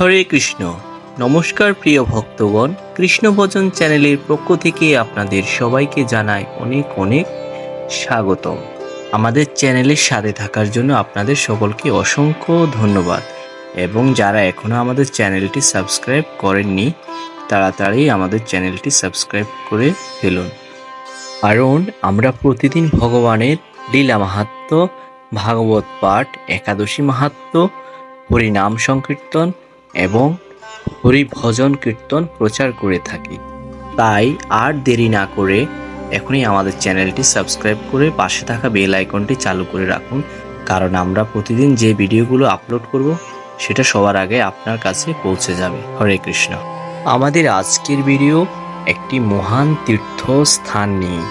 হরে কৃষ্ণ। নমস্কার প্রিয় ভক্তগণ, কৃষ্ণভজন চ্যানেলের পক্ষ থেকে আপনাদের সবাইকে জানাই অনেক অনেক স্বাগতম। আমাদের চ্যানেলের সাথে থাকার জন্য আপনাদের সকলকে অসংখ্য ধন্যবাদ। এবং যারা এখনও আমাদের চ্যানেলটি সাবস্ক্রাইব করেননি, তাড়াতাড়ি আমাদের চ্যানেলটি সাবস্ক্রাইব করে ফেলুন। কারণ আমরা প্রতিদিন ভগবানের লীলা মাহাত্ম্য, ভাগবত পাঠ, একাদশী মাহাত্ম্য, হরিনাম সংকীর্তন এবং হরি ভজন কীর্তন প্রচার করে থাকি। তাই আর দেরি না করে এখনই আমাদের চ্যানেলটি সাবস্ক্রাইব করে পাশে থাকা বেল আইকনটি চালু করে রাখুন, কারণ আমরা প্রতিদিন যে ভিডিওগুলো আপলোড করব, সেটা সবার আগে আপনার কাছে পৌঁছে যাবে। হরে কৃষ্ণ। আমাদের আজকের ভিডিও একটি মহান তীর্থস্থান নিয়ে,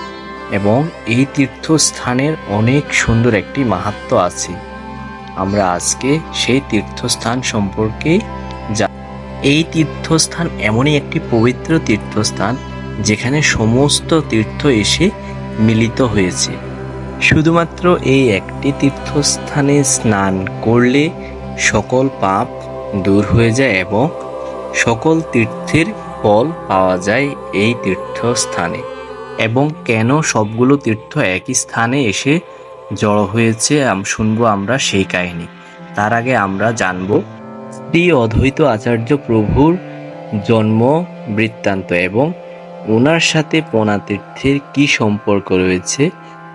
এবং এই তীর্থস্থানের অনেক সুন্দর একটি মাহাত্ম্য আছে। আমরা আজকে সেই তীর্থস্থান সম্পর্কে এই তীর্থস্থান এমনই একটি পবিত্র তীর্থস্থান যেখানে সমস্ত তীর্থ এসে মিলিত হয়েছে। শুধুমাত্র এই একটি তীর্থস্থানে স্নান করলে সকল পাপ দূর হয়ে যায় এবং সকল তীর্থের ফল পাওয়া যায় এই তীর্থস্থানে। এবং কেন সবগুলো তীর্থ একই স্থানে এসে জড়ো হয়েছে? শুনব আমরা সেই কাহিনী। তার আগে আমরা জানব শ্রী অদ্বৈত আচার্য প্রভুর জন্ম, বৃত্তান্ত এবং ওনার সাথে পোনা তীর্থের কি সম্পর্ক রয়েছে,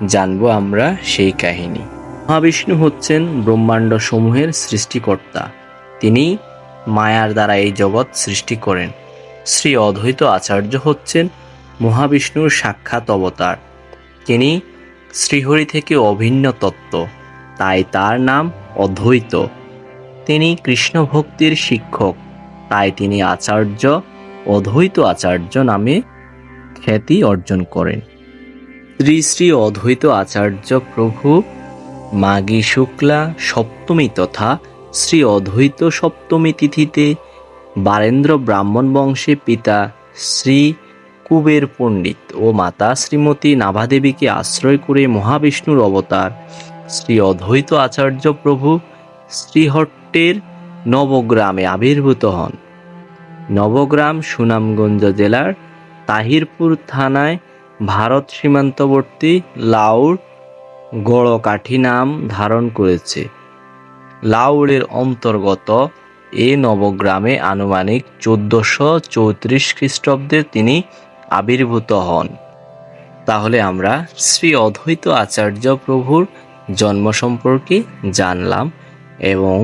জানব আমরা সেই কাহিনী। মহাবিষ্ণু হচ্ছেন ব্রহ্মাণ্ড সমূহের সৃষ্টিকর্তা। তিনি মায়ার দ্বারা এই জগৎ সৃষ্টি করেন। শ্রী অদ্বৈত আচার্য হচ্ছেন মহাবিষ্ণুর সাক্ষাৎ অবতার। তিনি শ্রীহরি থেকে অভিন্ন তত্ত্ব, তাই তার নাম অদ্বৈত। তিনি কৃষ্ণ ভক্তির শিক্ষক। তাই তিনি আচার্য অদ্বৈত আচার্য নামে খ্যাতি অর্জন করেন। শ্রী শ্রী অদ্বৈত আচার্য প্রভু মাঘী শুক্লা সপ্তমী তথা শ্রী অদ্বৈত সপ্তমী তিথিতে বারেন্দ্র ব্রাহ্মণ বংশে পিতা শ্রী কুবের পণ্ডিত ও মাতা শ্রীমতী নাভাদেবীকে আশ্রয় করে মহাবিষ্ণুর অবতার শ্রী অদ্বৈত আচার্য প্রভু শ্রীহট্টের নবগ্রামে আবির্ভূত হন। নবগ্রাম সুনামগঞ্জ জেলার তাহিরপুর থানায় ভারত সীমান্তবর্তী লাউর গড়কাঠি নাম ধারণ করেছে। লাউড়ের অন্তর্গত এ নবগ্রামে আনুমানিক চোদ্দশো চৌত্রিশ খ্রিস্টাব্দে তিনি আবির্ভূত হন। তাহলে আমরা শ্রী অদ্বৈত আচার্য প্রভুর জন্ম সম্পর্কে জানলাম এবং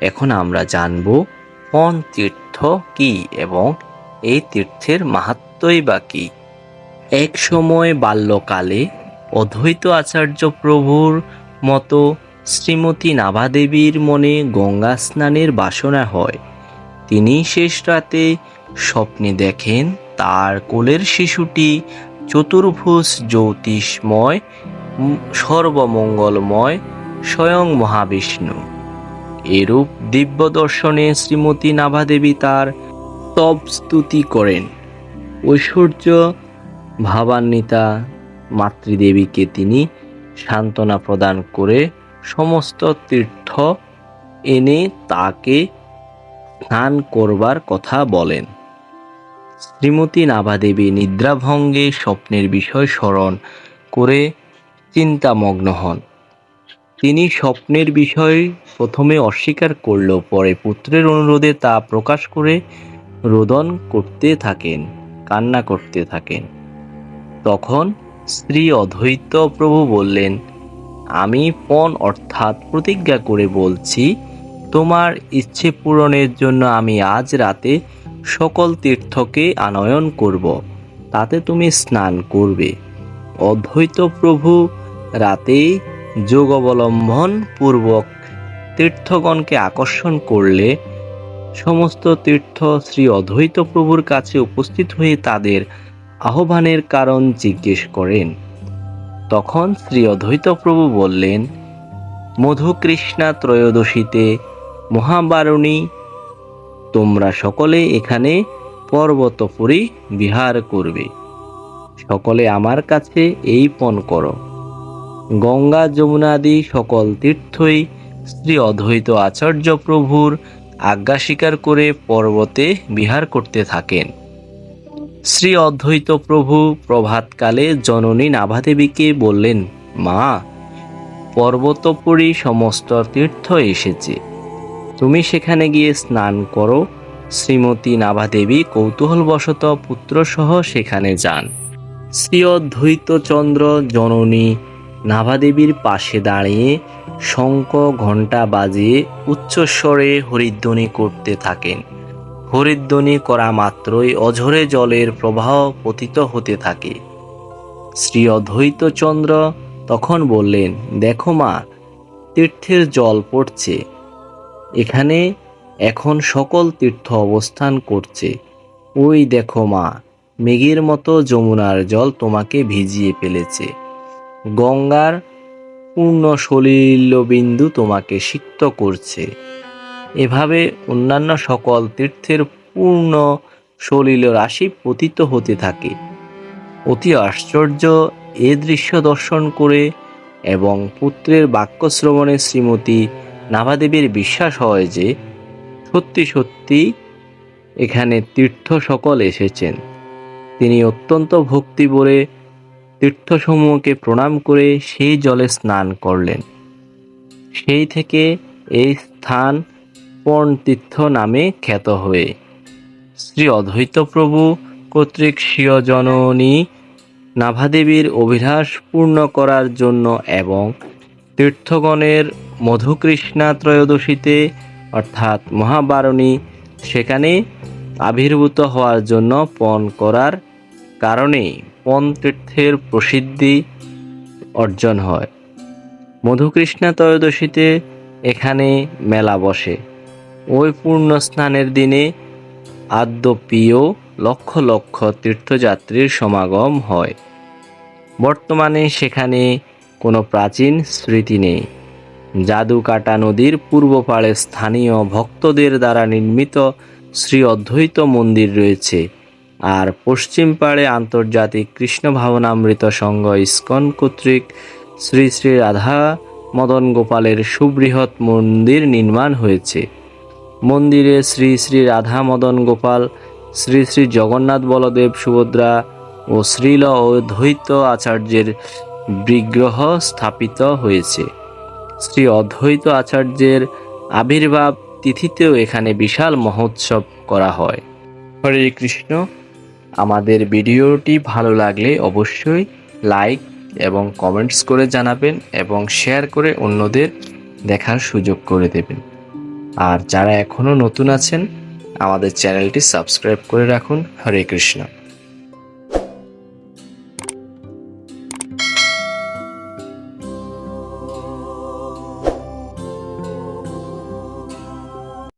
এখন আমরা জানব কোন তীর্থ কি এবং এই তীর্থের মাহাত্মই বা কি? এক সময় বাল্যকালে অদ্বৈত আচার্য প্রভুর মতো শ্রীমতী নাভাদেবীর মনে গঙ্গা স্নানের বাসনা হয়। তিনি শেষ রাতে স্বপ্নে দেখেন তার কোলের শিশুটি চতুর্ভুজ জ্যোতিষময় সর্বমঙ্গলময়, স্বয়ং মহাবিষ্ণু। এরূপ দিব্য দর্শনে শ্রীমতী নাভাদেবী তার তপ স্তুতি করেন। ঐশ্বর্য ভাবান্বিতা মাতৃদেবীকে তিনি সান্ত্বনা প্রদান করে সমস্ত তীর্থ এনে তাকে স্নান করবার কথা বলেন। শ্রীমতী নাভাদেবী নিদ্রাভঙ্গে স্বপ্নের বিষয় স্মরণ করে চিন্তামগ্ন হন। তিনি স্বপ্নের বিষয় প্রথমে অস্বীকার করলেও পরে পুত্রের অনুরোধে তা প্রকাশ করে রোদন করতে থাকেন, কান্না করতে থাকেন। তখন স্ত্রী অদ্বৈত প্রভু বললেন, আমি পণ অর্থাৎ প্রতিজ্ঞা করে বলছি, তোমার ইচ্ছে পূরণের জন্য আমি আজ রাতে সকল তীর্থকে আনয়ন করব, তাতে তুমি স্নান করবে। অদ্বৈত প্রভু রাতে যোগ অবলম্বন পূর্বক তীর্থগণকে আকর্ষণ করলে সমস্ত তীর্থ শ্রী অদ্বৈত প্রভুর কাছে উপস্থিত হয়ে তাদের আহ্বানের কারণ জিজ্ঞেস করেন। তখন শ্রী অদ্বৈত প্রভু বললেন, মধুকৃষ্ণা ত্রয়োদশীতে মহাবারণী, তোমরা সকলে এখানে পর্বতপুরী বিহার করবে। সকলে আমার কাছে এই পণ করো। গঙ্গা যমুনাদি সকল তীর্থই শ্রী অদ্বৈত আচার্য প্রভুর আজ্ঞা স্বীকার করে পর্বতে বিহার করতে থাকেন। শ্রী অদ্বৈত প্রভু প্রভাতকালে জননী নাভাদেবীকে বললেন, মা, পর্বতপুরী সমস্ত তীর্থ এসেছে। তুমি সেখানে গিয়ে স্নান করো। শ্রীমতী নাভাদেবী কৌতূহলবশত পুত্রসহ সেখানে যান। শ্রী অদ্বৈত চন্দ্র জননী নাভাদেবীর পাশে দাঁড়িয়ে শঙ্খ ঘণ্টা বাজিয়ে উচ্চস্বরে হরিধ্বনি করতে থাকেন। হরিধ্বনি করা মাত্রই অঝরে জলের প্রবাহ পতিত হতে থাকে। শ্রী অদ্বৈত চন্দ্র তখন বললেন, দেখো মা, তীর্থের জল পড়ছে। এখানে এখন সকল তীর্থ অবস্থান করছে। ওই দেখো মা, মেঘের মতো যমুনার জল তোমাকে ভিজিয়ে ফেলেছে। গঙ্গার পূর্ণ সলিলবিন্দু তোমাকে সিক্ত করছে। এভাবে অন্যান্য সকল তীর্থের পূর্ণ সলিল রাশি পতিত হতে থাকে। অতি আশ্চর্য এ দৃশ্য দর্শন করে এবং পুত্রের বাক্য শ্রবণে শ্রীমতী নাভাদেবীর বিশ্বাস হয় যে সত্যি সত্যি এখানে তীর্থ সকল এসেছেন। তিনি অত্যন্ত ভক্তি ভরে তীর্থসমূহকে প্রণাম করে সেই জলে স্নান করলেন। সেই থেকে এই স্থান পর্ণ তীর্থ নামে খ্যাত হয়ে। শ্রী অদ্বৈত প্রভু কর্তৃক স্বীয় জননী নাভাদেবীর অভিলাষ পূর্ণ করার জন্য এবং তীর্থগণের মধুকৃষ্ণা ত্রয়োদশীতে, অর্থাৎ মহাবারণী, সেখানে আবির্ভূত হওয়ার জন্য পণ করার কারণে পণ তীর্থের প্রসিদ্ধি অর্জন হয়। মধুকৃষ্ণা ত্রয়োদশীতে এখানে মেলা বসে। ওই পূর্ণ স্নানের দিনে আদ্যপ্রিয় লক্ষ লক্ষ তীর্থযাত্রীর সমাগম হয়। বর্তমানে সেখানে কোনো প্রাচীন স্মৃতি নেই। জাদুকাটা নদীর পূর্ব পাড়ে স্থানীয় ভক্তদের দ্বারা নির্মিত শ্রী অদ্বৈত মন্দির রয়েছে। আর পশ্চিম পাড়ে আন্তর্জাতিক কৃষ্ণ ভাবনামৃত সংঘ ইস্কন কর্তৃক শ্রী শ্রী রাধা মদন গোপালের সুবৃহৎ মন্দির নির্মাণ হয়েছে। মন্দিরে শ্রী শ্রী রাধা মদন গোপাল, শ্রী শ্রী জগন্নাথ বলদেব সুভদ্রা ও শ্রীল অদ্বৈত আচার্যের বিগ্রহ স্থাপিত হয়েছে। শ্রী অদ্বৈত আচার্যের আবির্ভাব তিথিতেও এখানে বিশাল মহোৎসব করা হয়। হরে কৃষ্ণ। আমাদের ভিডিওটি ভালো লাগলে অবশ্যই লাইক এবং কমেন্টস করে জানাবেন এবং শেয়ার করে অন্যদের দেখার সুযোগ করে দেবেন। আর যারা এখনও নতুন আছেন, আমাদের চ্যানেলটি সাবস্ক্রাইব করে রাখুন। হরে কৃষ্ণ।